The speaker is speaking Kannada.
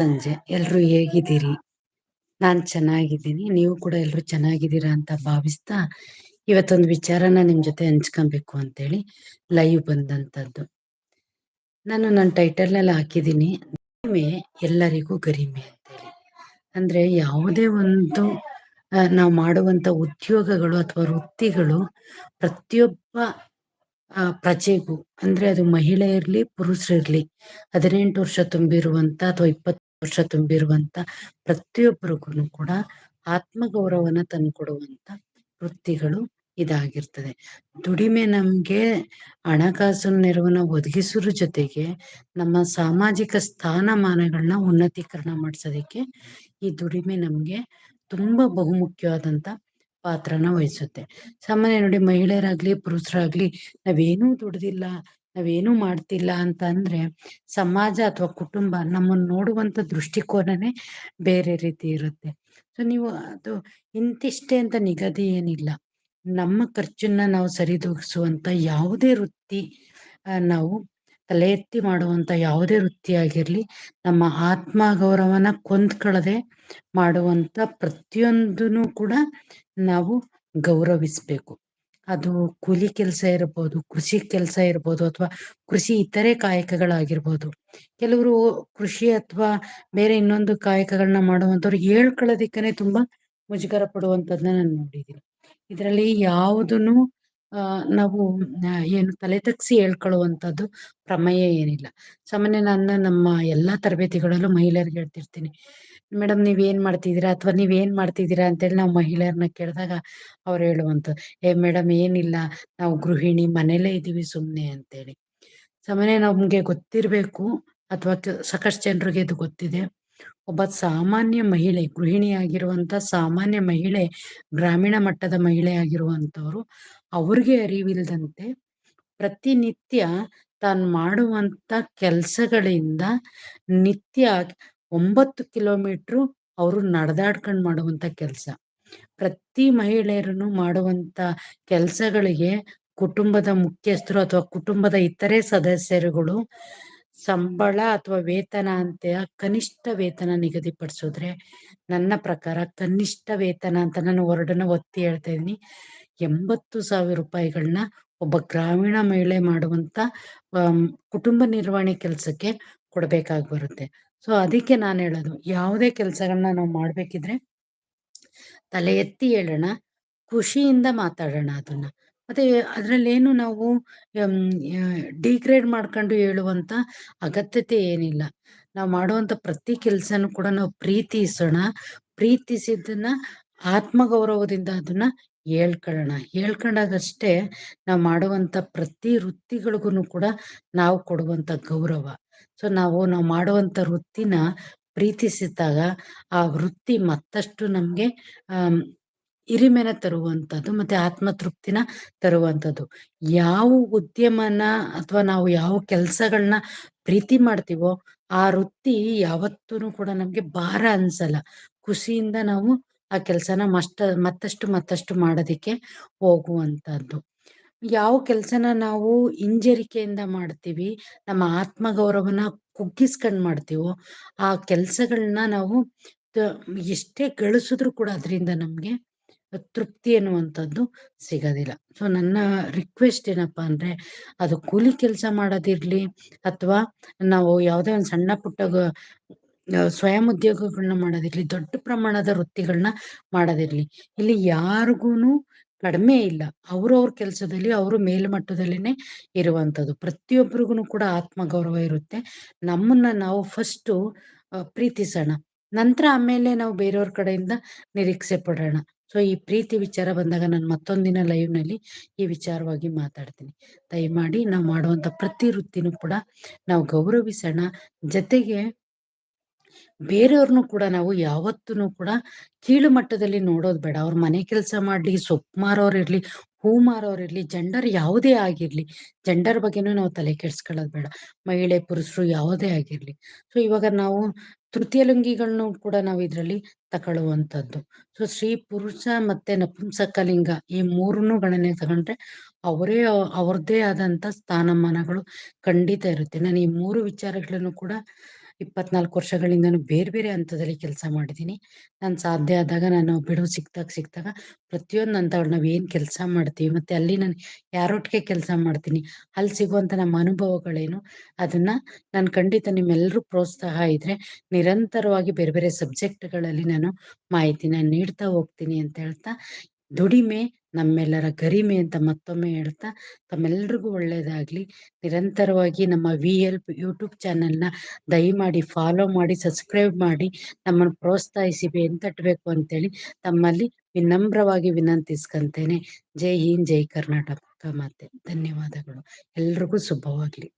ಸಂಜೆ. ಎಲ್ರು ಹೇಗಿದ್ದೀರಿ? ನಾನ್ ಚೆನ್ನಾಗಿದ್ದೀನಿ. ನೀವು ಕೂಡ ಎಲ್ರು ಚೆನ್ನಾಗಿದ್ದೀರಾ ಅಂತ ಭಾವಿಸ್ತಾ ಇವತ್ತೊಂದು ವಿಚಾರನ ನಿಮ್ ಜೊತೆ ಹಂಚ್ಕೊಬೇಕು ಅಂತೇಳಿ ಲೈವ್ ಬಂದಂತದ್ದು. ನಾನು ನನ್ನ ಟೈಟಲ್ನಲ್ಲಿ ಹಾಕಿದ್ದೀನಿ ಗರಿಮೆ ಎಲ್ಲರಿಗೂ ಗರಿಮೆ ಅಂತೇಳಿ. ಅಂದ್ರೆ ಯಾವುದೇ ಒಂದು ನಾವು ಮಾಡುವಂತ ಉದ್ಯೋಗಗಳು ಅಥವಾ ವೃತ್ತಿಗಳು ಪ್ರತಿಯೊಬ್ಬ ಪ್ರಜೆಗೂ, ಅಂದ್ರೆ ಅದು ಮಹಿಳೆ ಇರ್ಲಿ ಪುರುಷರಿರ್ಲಿ ಹದಿನೆಂಟು ವರ್ಷ ತುಂಬಿರುವಂತ ಅಥವಾ ಇಪ್ಪತ್ತು ವರ್ಷ ತುಂಬಿರುವಂತ ಪ್ರತಿಯೊಬ್ಬರಿಗೂ ಕೂಡ ಆತ್ಮಗೌರವನ ತಂದುಕೊಡುವಂತ ವೃತ್ತಿಗಳು ಇದಾಗಿರ್ತದೆ. ದುಡಿಮೆ ನಮ್ಗೆ ಹಣಕಾಸು ನೆರವನ್ನ ಒದಗಿಸೋದ್ರ ಜೊತೆಗೆ ನಮ್ಮ ಸಾಮಾಜಿಕ ಸ್ಥಾನಮಾನಗಳನ್ನ ಉನ್ನತೀಕರಣ ಮಾಡ್ಸೋದಕ್ಕೆ ಈ ದುಡಿಮೆ ನಮ್ಗೆ ತುಂಬಾ ಬಹುಮುಖ್ಯವಾದಂತ ಪಾತ್ರನ ವಹಿಸುತ್ತೆ. ಸಾಮಾನ್ಯ ನೋಡಿ ಮಹಿಳೆಯರಾಗ್ಲಿ, ಪುರುಷರಾಗ್ಲಿ ನಾವೇನೂ ದುಡ್ದಿಲ್ಲ. ನಾವೇನೂ ಮಾಡ್ತಿಲ್ಲ ಅಂತ ಅಂದ್ರೆ ಸಮಾಜ ಅಥವಾ ಕುಟುಂಬ ನಮ್ಮನ್ನ ನೋಡುವಂತ ದೃಷ್ಟಿಕೋನನೇ ಬೇರೆ ರೀತಿ ಇರುತ್ತೆ. ಸೊ ನೀವು ಅದು ಇಂತಿಷ್ಟೇ ಅಂತ ನಿಗದಿ ಏನಿಲ್ಲ. ನಮ್ಮ ಖರ್ಚನ್ನ ನಾವು ಸರಿದೂಗಿಸುವಂತ ಯಾವುದೇ ವೃತ್ತಿ ನಾವು ತಲೆ ಎತ್ತಿ ಮಾಡುವಂತ ಯಾವುದೇ ವೃತ್ತಿ ಆಗಿರ್ಲಿ, ನಮ್ಮ ಆತ್ಮ ಗೌರವನ ಕೊಂದ್ಕೊಳ್ಳದೆ ಮಾಡುವಂತ ಪ್ರತಿಯೊಂದನ್ನು ಕೂಡ ನಾವು ಗೌರವಿಸ್ಬೇಕು. ಅದು ಕೂಲಿ ಕೆಲಸ ಇರಬಹುದು ಕೃಷಿ ಕೆಲಸ ಇರ್ಬೋದು ಅಥವಾ ಕೃಷಿ ಇತರೆ ಕಾಯಕಗಳಾಗಿರ್ಬೋದು. ಕೆಲವರು ಕೃಷಿ ಅಥವಾ ಬೇರೆ ಇನ್ನೊಂದು ಕಾಯಕಗಳನ್ನ ಮಾಡುವಂತವ್ರು ಹೇಳ್ಕೊಳ್ಳೋದಿಕ್ಕನೆ ತುಂಬಾ ಮುಜುಗರ ಪಡುವಂತದ್ನ ನಾನು ನೋಡಿದ್ದೀನಿ. ಇದರಲ್ಲಿ ಯಾವುದನ್ನು ನಾವು ಏನು ತಲೆ ತಗ್ಸಿ ಹೇಳ್ಕೊಳ್ಳುವಂತದ್ದು ಪ್ರಮೇಯ ಏನಿಲ್ಲ. ಸಾಮಾನ್ಯ ನನ್ನ ನಮ್ಮ ಎಲ್ಲಾ ತರಬೇತಿಗಳಲ್ಲೂ ಮಹಿಳೆಯರಿಗೆ ಹೇಳ್ತಿರ್ತೀನಿ. ಮೇಡಮ್, ನೀವ್ ಏನ್ ಮಾಡ್ತಿದ್ದೀರಾ ಅಥವಾ ನೀವ್ ಏನ್ ಅಂತ ಅಂತೇಳಿ ನಾವು ಮಹಿಳೆಯರನ್ನ ಕೇಳಿದಾಗ ಅವ್ರು ಹೇಳುವಂತ ಏ, ಮೇಡಮ್, ಏನಿಲ್ಲ. ನಾವು ಗೃಹಿಣಿ, ಮನೇಲೇ ಇದ್ದೀವಿ ಸುಮ್ನೆ ಅಂತೇಳಿ. ಸಾಮಾನ್ಯ ನಮ್ಗೆ ಗೊತ್ತಿರ್ಬೇಕು, ಅಥವಾ ಸಾಕಷ್ಟು ಜನರಿಗೆ ಇದು ಗೊತ್ತಿದೆ. ಒಬ್ಬ ಸಾಮಾನ್ಯ ಮಹಿಳೆ, ಗೃಹಿಣಿ ಆಗಿರುವಂತ ಸಾಮಾನ್ಯ ಮಹಿಳೆ, ಗ್ರಾಮೀಣ ಮಟ್ಟದ ಮಹಿಳೆ ಆಗಿರುವಂತವ್ರು ಅವ್ರಿಗೆ ಅರಿವಿಲ್ದಂತೆ ಪ್ರತಿನಿತ್ಯ ತಾನು ಮಾಡುವಂತ ಕೆಲ್ಸಗಳಿಂದ ನಿತ್ಯ ಒಂಬತ್ತು ಕಿಲೋಮೀಟ್ರು ಅವರು ನಡೆದಾಡ್ಕೊಂಡು ಮಾಡುವಂತ ಕೆಲಸ. ಪ್ರತಿ ಮಹಿಳೆಯರನ್ನು ಮಾಡುವಂತ ಕೆಲಸಗಳಿಗೆ ಕುಟುಂಬದ ಮುಖ್ಯಸ್ಥರು ಅಥವಾ ಕುಟುಂಬದ ಇತರೆ ಸದಸ್ಯರುಗಳು ಸಂಬಳ ಅಥವಾ ವೇತನ ಅಂತ ಕನಿಷ್ಠ ವೇತನ ನಿಗದಿಪಡಿಸಿದ್ರೆ ನನ್ನ ಪ್ರಕಾರ ಕನಿಷ್ಠ ವೇತನ ಅಂತ ನಾನು ಹೊರಡನ್ನ ಒತ್ತಿ ಹೇಳ್ತಾ ಇದ್ದೀನಿ. ಎಂಬತ್ತು ಸಾವಿರ ರೂಪಾಯಿಗಳನ್ನ ಒಬ್ಬ ಗ್ರಾಮೀಣ ಮಹಿಳೆ ಮಾಡುವಂತ ಕುಟುಂಬ ನಿರ್ವಹಣೆ ಕೆಲಸಕ್ಕೆ ಕೊಡ್ಬೇಕಾಗಿ ಬರುತ್ತೆ. ಸೊ, ಅದಕ್ಕೆ ನಾನು ಹೇಳೋದು. ಯಾವುದೇ ಕೆಲಸಗಳನ್ನ ನಾವು ಮಾಡ್ಬೇಕಿದ್ರೆ ತಲೆ ಎತ್ತಿ ಹೇಳೋಣ, ಖುಷಿಯಿಂದ ಮಾತಾಡೋಣ ಅದನ್ನ. ಮತ್ತೆ ಅದ್ರಲ್ಲೇನು ನಾವು ಡಿಗ್ರೇಡ್ ಮಾಡ್ಕೊಂಡು ಹೇಳುವಂತ ಅಗತ್ಯತೆ ಏನಿಲ್ಲ. ನಾವು ಮಾಡುವಂತ ಪ್ರತಿ ಕೆಲ್ಸನೂ ಕೂಡ ನಾವು ಪ್ರೀತಿಸೋಣ. ಪ್ರೀತಿಸಿದ್ದನ್ನ ಆತ್ಮಗೌರವದಿಂದ ಅದನ್ನ ಹೇಳ್ಕೊಳ್ಳೋಣ. ಹೇಳ್ಕೊಂಡಾಗಷ್ಟೇ ನಾವು ಮಾಡುವಂತ ಪ್ರತಿ ವೃತ್ತಿಗಳಿಗೂ ಕೂಡ ನಾವು ಕೊಡುವಂತ ಗೌರವ. ಸೊ, ನಾವು ನಾವು ಮಾಡುವಂತ ವೃತ್ತಿನ ಪ್ರೀತಿಸಿದಾಗ ಆ ವೃತ್ತಿ ಮತ್ತಷ್ಟು ನಮ್ಗೆ ಹಿರಿಮೆನ ತರುವಂತದ್ದು ಮತ್ತೆ ಆತ್ಮತೃಪ್ತಿನ ತರುವಂತದ್ದು ಯಾವ ಉದ್ಯಮನ ಅಥವಾ ನಾವು ಯಾವ ಕೆಲ್ಸಗಳನ್ನ ಪ್ರೀತಿ ಮಾಡ್ತೀವೋ, ಆ ವೃತ್ತಿ ಯಾವತ್ತೂ ಕೂಡ ನಮ್ಗೆ ಭಾರ ಅನ್ಸಲ್ಲ. ಖುಷಿಯಿಂದ ನಾವು ಆ ಕೆಲ್ಸನ ಮಷ್ಟ, ಮತ್ತಷ್ಟು ಮತ್ತಷ್ಟು ಮಾಡೋದಿಕ್ಕೆ ಹೋಗುವಂತದ್ದು ಯಾವ ಕೆಲ್ಸನ ನಾವು ಹಿಂಜರಿಕೆಯಿಂದ ಮಾಡ್ತೀವಿ, ನಮ್ಮ ಆತ್ಮಗೌರವನ ಕುಗ್ಗಿಸ್ಕೊಂಡ್ ಮಾಡ್ತೀವೋ, ಆ ಕೆಲ್ಸಗಳನ್ನ ನಾವು ಎಷ್ಟೇ ಗಳಿಸಿದ್ರು ಕೂಡ ಅದರಿಂದ ನಮ್ಗೆ ತೃಪ್ತಿ ಅನ್ನುವಂಥದ್ದು ಸಿಗೋದಿಲ್ಲ. ಸೊ ನನ್ನ ರಿಕ್ವೆಸ್ಟ್ ಏನಪ್ಪಾ ಅಂದ್ರೆ, ಅದು ಕೂಲಿ ಕೆಲಸ ಮಾಡೋದಿರ್ಲಿ ಅಥವಾ ನಾವು ಯಾವುದೇ ಒಂದು ಸಣ್ಣ ಪುಟ್ಟ ಸ್ವಯಂ ಉದ್ಯೋಗಗಳನ್ನ ಮಾಡೋದಿರ್ಲಿ, ದೊಡ್ಡ ಪ್ರಮಾಣದ ವೃತ್ತಿಗಳನ್ನ ಮಾಡೋದಿರ್ಲಿ. ಇಲ್ಲಿ ಯಾರಿಗೂನು ಕಡಿಮೆ ಇಲ್ಲ. ಅವ್ರವ್ರ ಕೆಲಸದಲ್ಲಿ, ಅವರು ಮೇಲ್ಮಟ್ಟದಲ್ಲಿನೇ ಇರುವಂಥದ್ದು. ಪ್ರತಿಯೊಬ್ಬರಿಗೂ ಕೂಡ ಆತ್ಮಗೌರವ ಇರುತ್ತೆ. ನಮ್ಮನ್ನ ನಾವು ಫಸ್ಟು ಪ್ರೀತಿಸೋಣ. ನಂತರ ಆಮೇಲೆ ನಾವು ಬೇರೆಯವ್ರ ಕಡೆಯಿಂದ ನಿರೀಕ್ಷೆ ಪಡೋಣ. ಸೊ, ಈ ಪ್ರೀತಿ ವಿಚಾರ ಬಂದಾಗ ನಾನು ಮತ್ತೊಂದಿನ ಲೈವ್ನಲ್ಲಿ ಈ ವಿಚಾರವಾಗಿ ಮಾತಾಡ್ತೀನಿ. ದಯಮಾಡಿ ನಾವು ಮಾಡುವಂತ ಪ್ರತಿ ವೃತ್ತಿನೂ ಕೂಡ ನಾವು ಗೌರವಿಸೋಣ. ಜೊತೆಗೆ ಬೇರೆಯವ್ರನ್ನು ಕೂಡ ನಾವು ಯಾವತ್ತೂ ಕೂಡ ಕೀಳು ಮಟ್ಟದಲ್ಲಿ ನೋಡೋದು ಬೇಡ. ಅವ್ರ ಮನೆ ಕೆಲಸ ಮಾಡ್ಲಿ, ಸೊಪ್ಪು ಮಾರೋರ್ ಇರ್ಲಿ, ಹೂ ಮಾರೋರಿರ್ಲಿ ಜೆಂಡರ್ ಯಾವುದೇ ಆಗಿರ್ಲಿ, ಜೆಂಡರ್ ಬಗ್ಗೆನೂ ನಾವು ತಲೆ ಕೆಡ್ಸ್ಕೊಳ್ಳೋದು ಬೇಡ. ಮಹಿಳೆ, ಪುರುಷರು ಯಾವುದೇ ಆಗಿರ್ಲಿ. ಸೊ ಇವಾಗ ನಾವು ತೃತೀಯ ಲಿಂಗಿಗಳನ್ನು ಕೂಡ ನಾವು ಇದರಲ್ಲಿ ತಗೊಳ್ಳುವಂಥದ್ದು ಸೊ ಶ್ರೀ ಪುರುಷ ಮತ್ತೆ ನಪುಂಸಕಲಿಂಗ ಈ ಮೂರನ್ನು ಗಣನೆ ತಗೊಂಡ್ರೆ ಅವರೇ ಅವ್ರದ್ದೇ ಆದಂತ ಸ್ಥಾನಮಾನಗಳು ಖಂಡಿತ ಇರುತ್ತೆ. ನಾನು ಈ ಮೂರು ವಿಚಾರಗಳನ್ನು ಕೂಡ ಇಪ್ಪತ್ನಾಲ್ಕು ವರ್ಷಗಳಿಂದನೂ ಬೇರೆ ಬೇರೆ ಹಂತದಲ್ಲಿ ಕೆಲಸ ಮಾಡಿದ್ದೀನಿ ನಾನು ಸಾಧ್ಯ ಆದಾಗ ನಾನು ಬಿಡುವು ಸಿಕ್ತಾಗ ಸಿಕ್ತಾಗ ಪ್ರತಿಯೊಂದು ಹಂತಗಳು ನಾವು ಏನು ಕೆಲಸ ಮಾಡ್ತೀವಿ ಮತ್ತೆ ಅಲ್ಲಿ ನಾನು ಯಾರೊಟ್ಟಿಗೆ ಕೆಲಸ ಮಾಡ್ತೀನಿ ಅಲ್ಲಿ ಸಿಗುವಂಥ ನಮ್ಮ ಅನುಭವಗಳೇನು, ಅದನ್ನ ನಾನು ಖಂಡಿತ ನಿಮ್ಮೆಲ್ಲರೂ ಪ್ರೋತ್ಸಾಹ ಇದ್ರೆ ನಿರಂತರವಾಗಿ ಬೇರೆ ಬೇರೆ ಸಬ್ಜೆಕ್ಟ್ಗಳಲ್ಲಿ ನಾನು ಮಾಹಿತಿನ ನೀಡ್ತಾ ಹೋಗ್ತೀನಿ ಅಂತ ಹೇಳ್ತಾ ದುಡಿಮೆ ನಮ್ಮೆಲ್ಲರ ಗರಿಮೆ ಅಂತ ಮತ್ತೊಮ್ಮೆ ಹೇಳ್ತಾ, ತಮ್ಮೆಲ್ರಿಗೂ ಒಳ್ಳೇದಾಗ್ಲಿ. ನಿರಂತರವಾಗಿ ನಮ್ಮ ವಿ ಎಲ್ ಯೂಟ್ಯೂಬ್ ಚಾನೆಲ್ನ ದಯಮಾಡಿ ಫಾಲೋ ಮಾಡಿ, ಸಬ್ಸ್ಕ್ರೈಬ್ ಮಾಡಿ, ನಮ್ಮನ್ನು ಪ್ರೋತ್ಸಾಹಿಸಿ, ಬೆಂತಟ್ಟಬೇಕು ಅಂತೇಳಿ ತಮ್ಮಲ್ಲಿ ವಿನಮ್ರವಾಗಿ ವಿನಂತಿಸ್ಕೊಂತೇನೆ. ಜೈ ಹಿಂದ್, ಜೈ ಕರ್ನಾಟಕ ಮಾತೆ. ಧನ್ಯವಾದಗಳು. ಎಲ್ರಿಗೂ ಶುಭವಾಗಲಿ.